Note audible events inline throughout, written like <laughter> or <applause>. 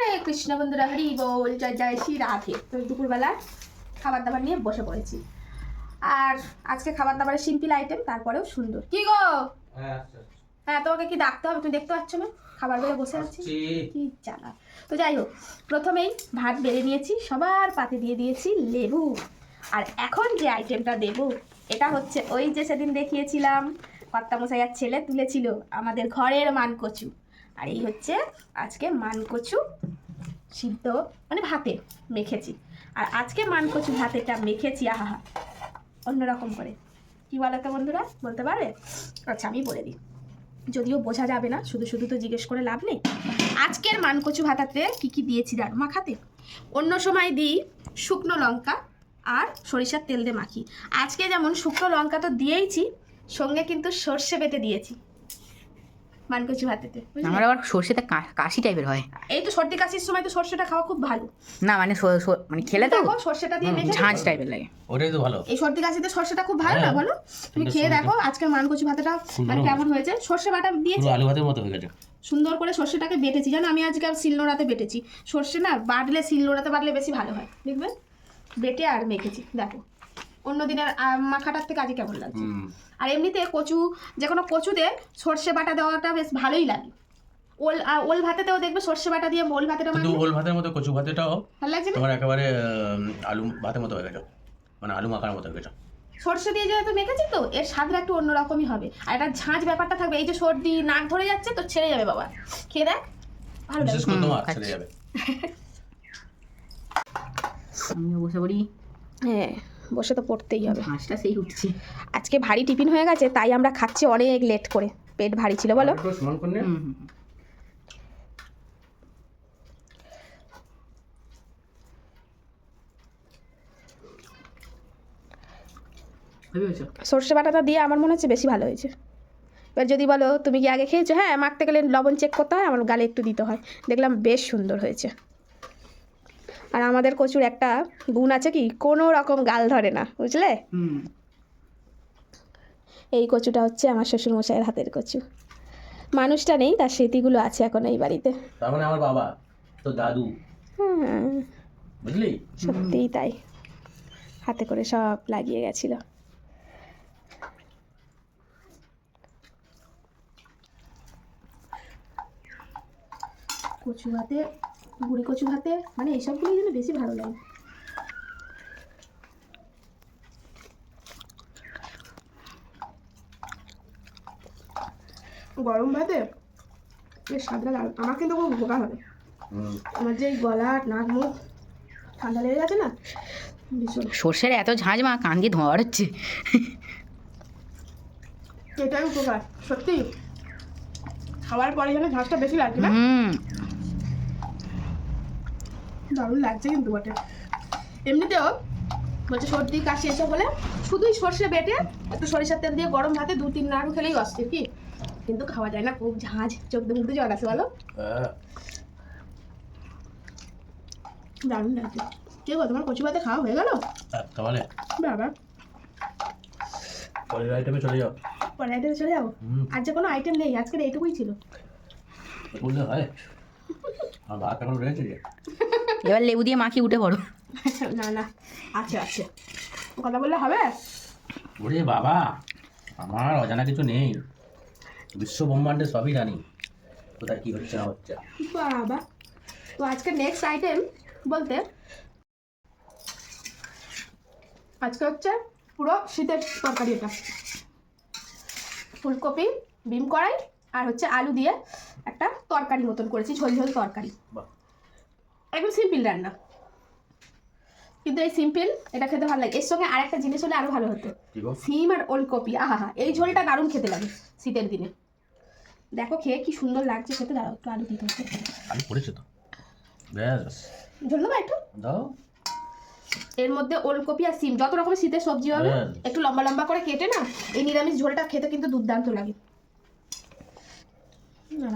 হরে কৃষ্ণ বন্ধুরা হরি বল জয় জয় শ্রী রাধে। তো দুপুরবেলা খাবার দাবার নিয়ে বসে পড়েছি। আর আজকে খাবার দাবারের সিম্পল আইটেম তারপরেও সুন্দর। কি গো? হ্যাঁ তোমাকে কি ডাকতে হবে? তুমি দেখতে পাচ্ছ না? খাবার বেড়ে বসে আছি। কি জ্বালা। তো যাই হোক প্রথমেই ভাত বেড়ে নিয়েছি সবার পাতে দিয়ে দিয়েছি লেবু। আর এখন যে আইটেমটা দেব এটা হচ্ছে ওই যে সেদিন দেখিয়েছিলাম কর্তামশাইয়ার ছেলে তুলেছিল আমাদের ঘরের মানকচু। আর এই হচ্ছে আজকে মানকচু সিদ্ধ মানে ভাতে মেখেছি। আর আজকে মানকচু ভাতেটা মেখেছি, আহা অন্যরকম করে। কি বলো তো বন্ধুরা? বলতে পারবে? আচ্ছা আমি বলে দিই। যদিও বোঝা যাবে না, শুধু শুধু তো জিজ্ঞেস করে লাভ নেই। আজকের মানকচু ভাতাতে কি কি দিয়েছি জানো? মাখাতে। অন্য সময় দিই শুকনো লঙ্কা আর সরিষার তেল দিয়ে মাখি। আজকে যেমন শুকনো লঙ্কা তো দিয়েইছি, সঙ্গে কিন্তু সর্ষে বেটে দিয়েছি। মানকচু ভাতেতে আমার আবার সর্ষেটা কা- কাশি টাইপের হয়। এই তো সর্দি কাশির সময় তো সর্ষেটা খাওয়া খুব ভালো। না মানে মানে খেলে তো দেখো সর্ষেটা দিয়ে মেখে ঝাঁঝ টাইপের লাগে। ওটাই তো ভালো। এই সর্দি কাশিতে সর্ষেটা খুব ভালো না হ্যাঁ। বলো? তুমি খেয়ে সুন্দর। দেখো আজকে মানকচু ভাতেটা মানে কেমন হয়েছে? সর্ষে বাটা দিয়েছি। আলু ভাতের মতো হয়ে গেছে। সুন্দর করে সর্ষেটাকে বেটেছি। জানো আমি আজকে শিলনোড়াতে বেটেছি। সর্ষে না বাটলে শিলনোড়াতে বাটলে বেশি ভালো হয় দেখবে? বেটে আর মেখেছি দেখো। অন্য দিনের মাখাটার থেকে আজকে কেমন লাগছে? আর এমনিতে কচু যে কোনো কচুতে সর্ষে বাটা দেওয়াটা বেশ ভালোই লাগে। ওল ওল ভাতেতেও দেখবে সর্ষে বাটা দিয়ে ওল ভাতেটা মাখলে ওল ভাতের মতো কচু ভাতেটাও ভালো লাগছে তোমার একেবারে আলু ভাতের মতো হয়ে গেছে। মানে আলু মাখার মতো হয়ে গেছে। সর্ষে দিয়ে যেহেতু মেখেছি তো এর স্বাদটা একটু অন্যরকমই হবে। আর একটা ঝাঁঝ ব্যাপারটা থাকবে এই যে সর্দি নাক ধরে যাচ্ছে তো ছেড়ে যাবে বাবা। খেয়ে দেখ ভালো বিশেষ লাগবে করে তোমার ছেড়ে যাবে। আমিও বসে পড়ি। হ্যাঁ। বসে তো পড়তেই হবে। ঝাঁঝটা সেই উঠছে। আজকে ভারী টিফিন হয়ে গেছে তাই আমরা খাচ্ছি অনেক লেট করে। পেট ভারী ছিল বলো। সর্ষে বাটাটা দিয়ে আমার মনে হচ্ছে বেশি ভালো হয়েছে। এবার যদি বলো তুমি কি আগে খেয়েছো? হ্যাঁ মাখতে গেলে লবণ চেক করতে হয় আমার গালে একটু দিতে হয়। দেখলাম বেশ সুন্দর হয়েছে। আর আমাদের কচুর একটা গুণ আছে কি কোনো রকম গাল ধরে না বুঝলে? এই কচুটা হচ্ছে আমার শ্বশুরমশাইয়ের হাতের কচু। মানুষটা নেই তার স্মৃতিগুলো আছে এখন এই বাড়িতে। তার মানে আমার বাবা তো দাদু। হ্যাঁ। বুঝলি? সত্যিই তাই। হাতে করে সব লাগিয়ে গেছিল। কচু ভাতে গুড়ি কচু ভাতে মানে এইসবগুলোই যেন বেশি ভালো লাগে। গরম ভাতে বেশ স্বাদটা দারুণ আমার কিন্তু খুব উপকার হবে। আমার যে গলা নাক মুখ ঠান্ডা লেগে গেছে না সর্ষের এত ঝাঁঝ মা কান দিয়ে ধোঁয়া হচ্ছে। এটাই উপকার সত্যি। খাওয়ার পরে যেন ঝাঁসটা বেশি লাগছে না? হুম। দারুণ লাগছে কিন্তু বটে। এমনিতেও বলছে সর্দি কাশি এসব হলে শুধুই সর্ষে বেটে একটু সরিষার তেল দিয়ে গরম ভাতে দু তিন নাড়ু খেলেই অস্থির কি? কিন্তু খাওয়া যায় না খুব ঝাঁঝ চোখ দিয়ে মুখে জল আছে বলো। হ্যাঁ। দারুণ লাগছে। কে বল তোমার কচু ভাতে খাওয়া হয়ে গেল? আহ, তাহলে বাবা। পরের আইটেমে চলে যাও। পরে আইটেমে চলে হুম। আর যে কোনো আইটেম নেই আজকের এইটুকুই ছিল। বললে হয়? আমার ভাত এখন রয়েছে <laughs> এবার লেবু দিয়ে মাখিয়ে উঠে পড়ো। না না। আছে আছে। কথা বললে হবে? ওরে বাবা আমার অজানা কিছু নেই। বিশ্ব ব্রহ্মাণ্ডে সবই জানি। কোথায় কি হচ্ছে না হচ্ছে? বাবা তো আজকে নেক্সট আইটেম বলতে আজকে হচ্ছে পুরো শীতের তরকারি এটা। ফুলকপি বিম কড়াই আর হচ্ছে আলু দিয়ে একটা তরকারি মতন করেছি ঝোল ঝোল তরকারি। বাহ। একদম সিম্পল রান্না। কিন্তু এই সিম্পল এটা খেতে ভালো লাগে। এর সঙ্গে আর একটা জিনিস হলে আরও ভালো হতো। সিম আর ওলকপি আহা হা এই ঝোলটা দারুণ খেতে লাগে শীতের দিনে। দেখো খেয়ে কি সুন্দর লাগছে খেতে দাঁড়াও একটু আলু দিতে হচ্ছে আলু পড়েছে তো? ব্যাস। ঝোল দেবো একটু? দাও। এর মধ্যে ওলকপি আর সিম যত রকমের শীতের সবজি হবে। একটু লম্বা লম্বা করে কেটে না এই নিরামিষ ঝোলটা খেতে কিন্তু দুর্দান্ত লাগে।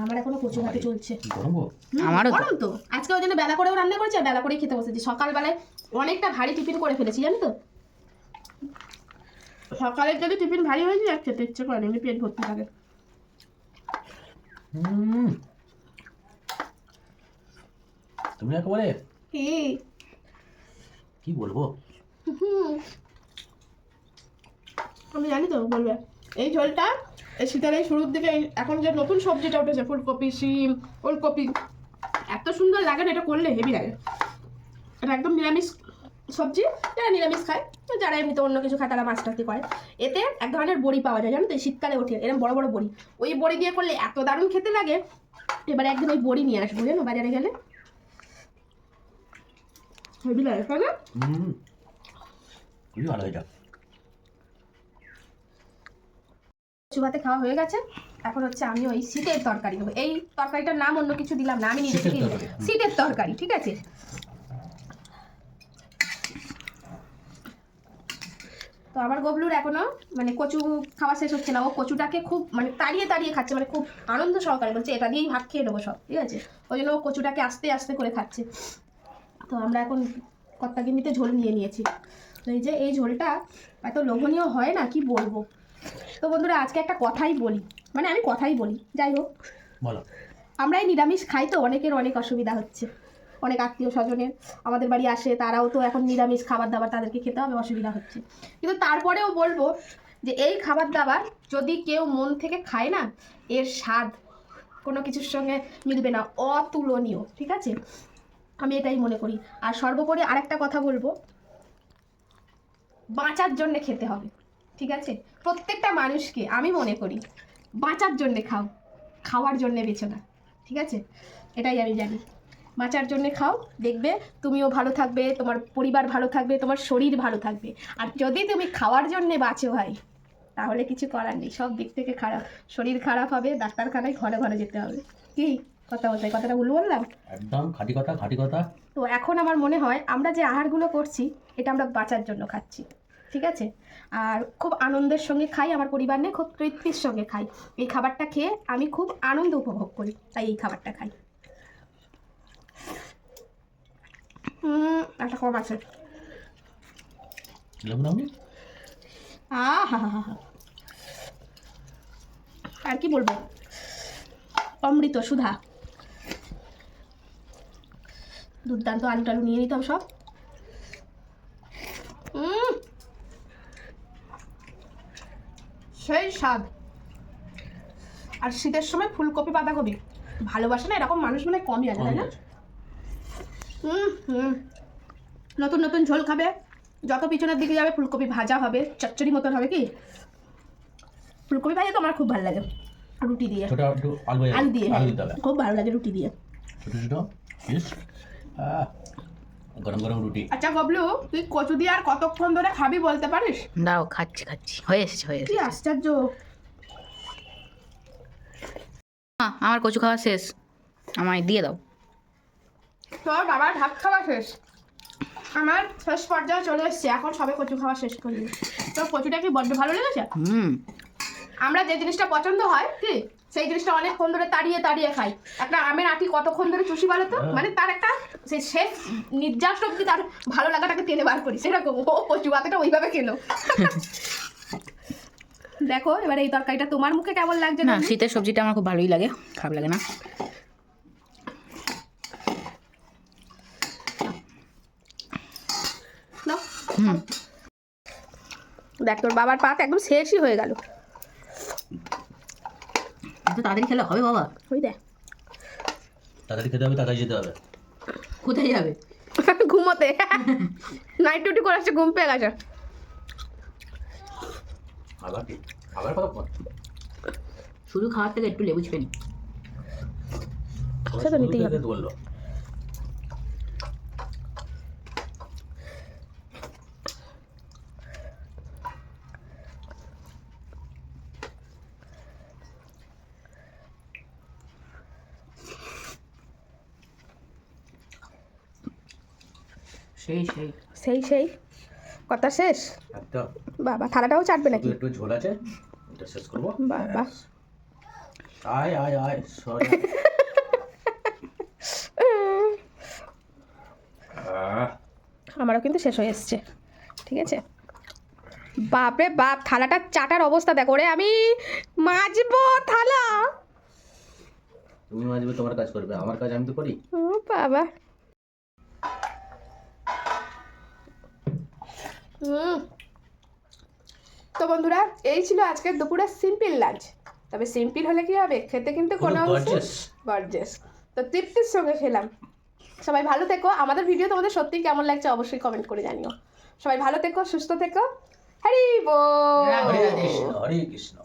আমার এখনও কচু চলছে। গরম আমারও তো। গরম তো। আজকে ওই জন্য বেলা করেও রান্না করেছি আর বেলা করেই খেতে বসেছি। সকালবেলায় অনেকটা ভারী টিফিন করে ফেলেছি জানো তো? সকালের যদি টিফিন ভারী হয়ে যায় খেতে ইচ্ছে করে এমনি পেট ভর্তি থাকে তুমি একেবারে? কি? কি বলব? আমি জানি তো বলবে এই ঝোলটা শীতের এই শুরুর দিকে এখন যে নতুন সবজিটা উঠেছে, ফুলকপি, শিম, ওলকপি, এত সুন্দর লাগে না, এটা করলে হেভি লাগে। এটা একদম নিরামিষ সবজি, যারা নিরামিষ খায় যারা এমনিতে অন্য কিছু খায়, তারা মাছ করে। এতে এক ধরনের বড়ি পাওয়া যায়, জানো তো শীতকালে ওঠে এরকম বড় বড় বড়ি। ওই বড়ি দিয়ে করলে এত দারুণ খেতে লাগে, এবারে একদিন ওই বড়ি নিয়ে আসব, জানো, বাজারে গেলে। হেভি লাগে তাই না হুম খুবই ভালো এটা চুবাতে খাওয়া হয়ে গেছে। এখন হচ্ছে আমি ওই শীতের তরকারি দেবো। এই তরকারিটার নাম অন্য কিছু দিলাম না আমি নিজে শীতের থেকে তরকারি, শীতের তরকারি ঠিক আছে? তো আমার গবলুর এখনও মানে কচু খাওয়া শেষ হচ্ছে না। ও কচুটাকে খুব মানে তাড়িয়ে তাড়িয়ে খাচ্ছে মানে খুব আনন্দ সহকারে বলছে এটা দিয়েই ভাত খেয়ে নেব সব। ঠিক আছে? ওই জন্য ও কচুটাকে আস্তে আস্তে করে খাচ্ছে। তো আমরা এখন কত্তাগিন্নিতে ঝোল নিয়ে নিয়েছি। তো এই যে এই ঝোলটা এত লোভনীয় হয় না কি বলব? তো বন্ধুরা আজকে একটা কথাই বলি। মানে আমি কথাই বলি যাই হোক। বলো। আমরা এই নিরামিষ খাই তো অনেকের অনেক অসুবিধা হচ্ছে। অনেক আত্মীয় স্বজনের আমাদের বাড়ি আসে তারাও তো এখন নিরামিষ খাবার দাবার তাদেরকে খেতে হবে অসুবিধা হচ্ছে। কিন্তু তারপরেও বলব যে এই খাবার দাবার যদি কেউ মন থেকে খায় না এর স্বাদ কোনো কিছুর সঙ্গে মিলবে না অতুলনীয় ঠিক আছে? আমি এটাই মনে করি। আর সর্বোপরি আরেকটা কথা বলব বাঁচার জন্যে খেতে হবে। ঠিক আছে? প্রত্যেকটা মানুষকে আমি মনে করি বাঁচার জন্যে খাও খাওয়ার জন্যে বেছো না ঠিক আছে? এটাই আমি জানি। বাঁচার জন্যে খাও দেখবে তুমিও ভালো থাকবে তোমার পরিবার ভালো থাকবে তোমার শরীর ভালো থাকবে। আর যদি তুমি খাওয়ার জন্যে বাঁচো ভাই তাহলে কিছু করার নেই সব দিক থেকে খারাপ। শরীর খারাপ হবে ডাক্তারখানায় ঘরে ঘরে যেতে হবে। কি? কথা বলতে কথাটা ভুল বললাম? একদম খাঁটি কথা খাঁটি কথা। তো এখন আমার মনে হয় আমরা যে আহারগুলো করছি এটা আমরা বাঁচার জন্য খাচ্ছি। ঠিক আছে? আর খুব আনন্দের সঙ্গে খাই আমার পরিবার নিয়ে খুব তৃপ্তির সঙ্গে খাই। এই খাবারটা খেয়ে আমি খুব আনন্দ উপভোগ করি তাই এই খাবারটা খাই। হুম একটা কম আছে। আর কি বলব? অমৃত সুধা। দুর্দান্ত আলু টালু নিয়ে নিতাম সব। সেই স্বাদ। আর শীতের সময় ফুলকপি বাঁধাকপি ভালোবাসে না? এরকম মানুষ মানে কমই আছে তাই না? নতুন নতুন ঝোল খাবে। যত পিছনের দিকে যাবে ফুলকপি ভাজা হবে। চচ্চড়ি মতন হবে কি? ফুলকপি ভাজা তো আমার খুব ভালো লাগে। রুটি দিয়ে। আলু দিয়ে হবে খুব ভালো লাগে রুটি দিয়ে। ছোট ছোট। গরম গরম রুটি। আচ্ছা গবলু তুই কচু দিয়ে আর কতক্ষণ ধরে খাবি বলতে পারিস? দাও খাচ্ছি খাচ্ছি। হয়ে এসেছে হয়ে কি আশ্চর্য। মা, আমার কচু খাওয়া শেষ। আমায় দিয়ে দাও। তোর বাবার ভাত খাওয়া শেষ। আমার শেষ পর্যায়ে চলে এসছে। এখন সবে কচু খাওয়া শেষ করলি তোর কচুটা কি বড্ড ভালো লেগেছে? হুম। আমরা যে জিনিসটা পছন্দ হয় কি? সেই জিনিসটা অনেকক্ষণ ধরে তাড়িয়ে তাড়িয়ে খাই। একটা আমের আটি কতক্ষণ ধরে চুষি বলো তো? মানে তার একটা সেই শেষ নির্যাস অব্দি তার ভালো লাগাটাকে টেনে বার করি। সেরকম। ও কচু পাতাটা ওইভাবে খেলো। দেখো এবার এই তরকারিটা তোমার মুখে কেমন লাগছে না শীতের সবজিটা আমার খুব ভালোই লাগে খারাপ লাগে না। দেখ তোর বাবার পাত একদম শেষই হয়ে গেল। এত তাড়াতাড়ি খেলে হবে বাবা? ওই দেখ তাড়াতাড়ি খেতে হবে তাড়াতাড়ি যেতে হবে। কোথায় যাবে? <laughs> ঘুমোতে। নাইট ডিউটি করে আসছে ঘুম পেয়ে গেছে। আবার কি? আবার কতক্ষণ শুধু খাওয়ার থেকে একটু লেবু চিপে নি। সে তো নিতেই হবে। বলল। সেই সেই। সেই সেই। কথা শেষ? একদম। বাবা থালাটাও চাটবে নাকি? একটু ঝোল আছে এটা শেষ করব। বাবা। আয় আয় আয় সরি। আমারও কিন্তু শেষ হয়ে এসছে ঠিক আছে? বাপরে বাপ থালাটা চাটার অবস্থা দেখো রে আমি মাজবো থালা। তুমি মাঝবে তোমার কাজ করবে আমার কাজ আমি তো করি। ও বাবা। হুম। তো বন্ধুরা এই ছিল আজকের দুপুরের সিম্পল লাঞ্চ তবে সিম্পল হলে কি হবে? খেতে কিন্তু কোনো। গর্জেস তো তৃপ্তির সঙ্গে খেলাম। সবাই ভালো থেকো। আমাদের ভিডিও তোমাদের সত্যি কেমন লাগছে অবশ্যই কমেন্ট করে জানিও। সবাই ভালো থেকো সুস্থ থেকো। হরি বল! হরে কৃষ্ণ হরে কৃষ্ণ।